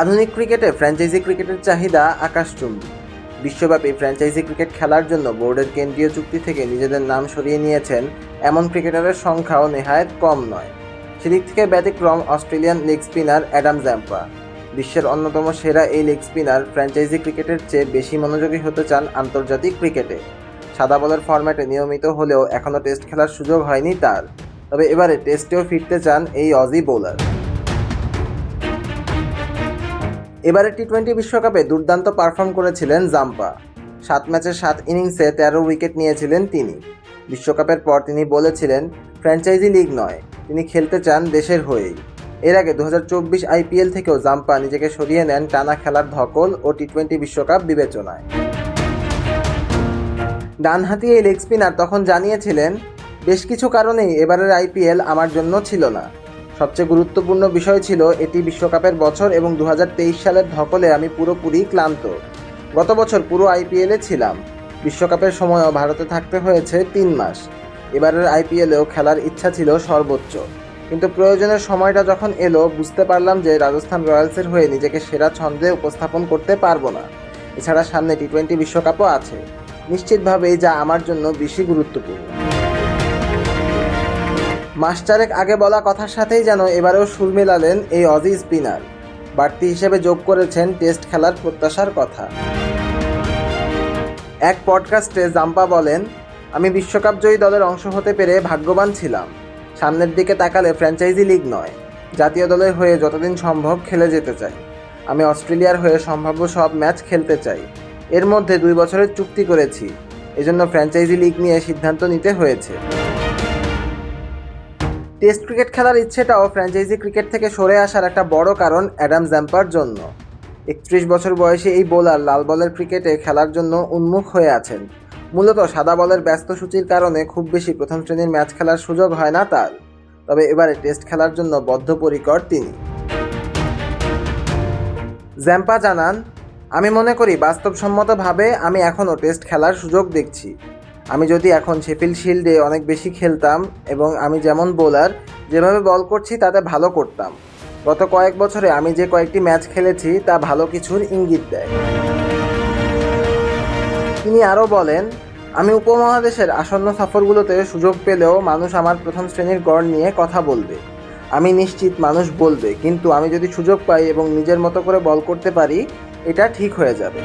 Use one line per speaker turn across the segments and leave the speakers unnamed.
আধুনিক ক্রিকেটে ফ্র্যাঞ্চাইজি ক্রিকেটের চাহিদা আকাশচুম্বী। বিশ্বব্যাপী ফ্র্যাঞ্চাইজি ক্রিকেট খেলার জন্য বোর্ডের কেন্দ্রীয় চুক্তি থেকে নিজেদের নাম সরিয়ে নিয়েছেন এমন ক্রিকেটারের সংখ্যাও নেহায়েত কম নয়। সেদিক থেকে ব্যতিক্রম Australian leg spinner Adam Zampa. বিশ্বের অন্যতম সেরা এই লেগ স্পিনার ফ্র্যাঞ্চাইজি ক্রিকেটের চেয়ে বেশি মনোযোগী হতে চান আন্তর্জাতিক ক্রিকেটে। সাদা বলের ফরম্যাটে নিয়মিত হলেও এখনও টেস্ট খেলার সুযোগ হয়নি তার। তবে এবারে টেস্টেও ফিরতে চান এই অজি বোলার। এবারে টি টোয়েন্টি বিশ্বকাপে দুর্দান্ত পারফর্ম করেছিলেন জাম্পা। সাত ম্যাচের সাত ইনিংসে তেরো উইকেট নিয়েছিলেন তিনি। বিশ্বকাপের পর তিনি বলেছিলেন ফ্র্যাঞ্চাইজি লিগ নয়, তিনি খেলতে চান দেশের হয়েই। এর আগে দু চব্বিশ আইপিএল থেকেও জাম্পা নিজেকে সরিয়ে নেন টানা খেলার ধকল ও টি টোয়েন্টি বিশ্বকাপ বিবেচনায়। ডানহাতি এই লেগ স্পিনার তখন জানিয়েছিলেন, বেশ কিছু কারণেই এবারের আইপিএল আমার জন্য ছিল না। সবচেয়ে গুরুত্বপূর্ণ বিষয় ছিল এটি বিশ্বকাপের বছর এবং দু হাজার তেইশ সালের ধকলে আমি পুরোপুরি ক্লান্ত। গত বছর পুরো আইপিএলে ছিলাম। বিশ্বকাপের সময়ও ভারতে থাকতে হয়েছে তিন মাস। এবারের আইপিএলেও খেলার ইচ্ছা ছিল সর্বোচ্চ। কিন্তু প্রয়োজনের সময়টা যখন এলো, বুঝতে পারলাম যে রাজস্থান রয়্যালসের হয়ে নিজেকে সেরা ছন্দে উপস্থাপন করতে পারব না। এছাড়া সামনে টি টোয়েন্টি বিশ্বকাপও আছে। নিশ্চিতভাবেই যা আমার জন্য বেশি গুরুত্বপূর্ণ। মাস চারেক আগে বলা কথার সাথেই যেন এবারেও সুর মেলালেন এই অজি স্পিনার। বাড়তি হিসেবে যোগ করেছেন টেস্ট খেলার প্রত্যাশার কথা। এক পডকাস্টে জাম্পা বলেন, আমি বিশ্বকাপ জয়ী দলের অংশ হতে পেরে ভাগ্যবান ছিলাম। সামনের দিকে তাকালে ফ্র্যাঞ্চাইজি লিগ নয়। জাতীয় দলের হয়ে যতদিন সম্ভব খেলে যেতে চাই। আমি অস্ট্রেলিয়ার হয়ে সম্ভাব্য সব ম্যাচ খেলতে চাই। এর মধ্যে দুই বছরের চুক্তি করেছি। এজন্য ফ্র্যাঞ্চাইজি লিগ নিয়ে সিদ্ধান্ত নিতে হয়েছে। টেস্ট ক্রিকেট খেলার ইচ্ছেটাও ফ্র্যাঞ্চাইজি ক্রিকেট থেকে সরে আসার একটা বড় কারণ অ্যাডাম জ্যাম্পার জন্য। একত্রিশ বছর বয়সী এই বোলার লাল বলের ক্রিকেটে খেলার জন্য উন্মুখ হয়ে আছেন। মূলত সাদা বলের ব্যস্ত সূচির কারণে খুব বেশি প্রথম শ্রেণির ম্যাচ খেলার সুযোগ হয় না তার। তবে এবারে টেস্ট খেলার জন্য বদ্ধপরিকর তিনি। জ্যাম্পা জানান, আমি মনে করি বাস্তবসম্মতভাবে আমি এখনও টেস্ট খেলার সুযোগ দেখছি। আমি যদি এখন শেফিল্ড শিল্ডে অনেক বেশি খেলতাম এবং আমি যেমন বোলার যেভাবে বল করছি তাতে ভালো করতাম। গত কয়েক বছরে আমি যে কয়েকটি ম্যাচ খেলেছি, তা ভালো কিছুর ইঙ্গিত দেয়। তিনি আরও বলেন, আমি উপমহাদেশের আসন্ন সফরগুলোতে সুযোগ পেলেও মানুষ আমার প্রথম শ্রেণির গড় নিয়ে কথা বলবে। আমি নিশ্চিত মানুষ বলবে, কিন্তু আমি যদি সুযোগ পাই এবং নিজের মতো করে বল করতে পারি, এটা ঠিক হয়ে যাবে।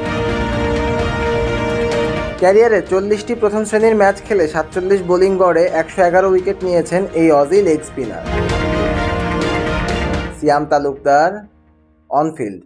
ক্যারিয়ারে চল্লিশটি প্রথম শ্রেণির ম্যাচ খেলে সাতচল্লিশ বোলিং গড়ে একশো এগারো উইকেট নিয়েছেন এই Aussie leg spinner. Siam Talukdar, on field.